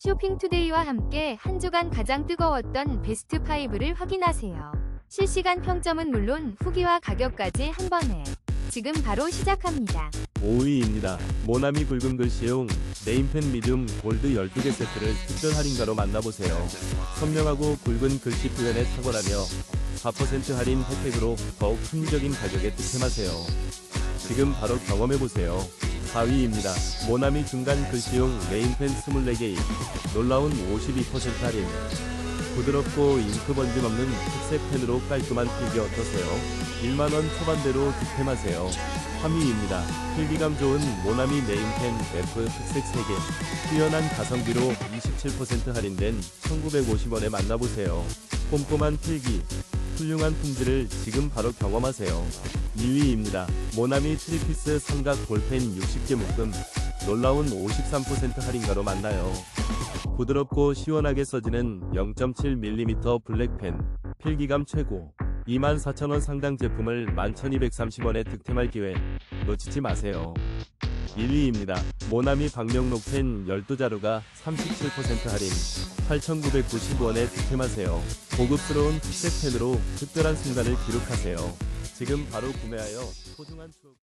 쇼핑투데이와 함께 한 주간 가장 뜨거웠던 베스트 5를 확인하세요. 실시간 평점은 물론 후기와 가격까지 한 번에 지금 바로 시작합니다. 5위입니다. 모나미 굵은 글씨용 네임펜 미디움 골드 12개 세트를 특별 할인가로 만나보세요. 선명하고 굵은 글씨 표현에 탁월하며 4% 할인 혜택으로 더욱 합리적인 가격에 득템하세요. 지금 바로 경험해보세요. 4위입니다. 모나미 중간 글씨용 네임펜 24개인 놀라운 52% 할인 부드럽고 잉크 번짐 없는 특색 펜으로 깔끔한 필기 어떠세요? 1만원 초반대로 득템하세요. 3위입니다. 필기감 좋은 모나미 네임펜 F 특색 3개. 뛰어난 가성비로 27% 할인된 1950원에 만나보세요. 꼼꼼한 필기. 훌륭한 품질을 지금 바로 경험하세요. 2위입니다. 모나미 트리피스 삼각 볼펜 60개 묶음. 놀라운 53% 할인가로 만나요. 부드럽고 시원하게 써지는 0.7mm 블랙펜. 필기감 최고. 24,000원 상당 제품을 11,230원에 득템할 기회 놓치지 마세요. 1위입니다. 모나미 박명록 펜 12자루가 37% 할인 8,995원에 득템하세요. 고급스러운 특색 펜으로 특별한 순간을 기록하세요. 지금 바로 구매하여 소중한 추억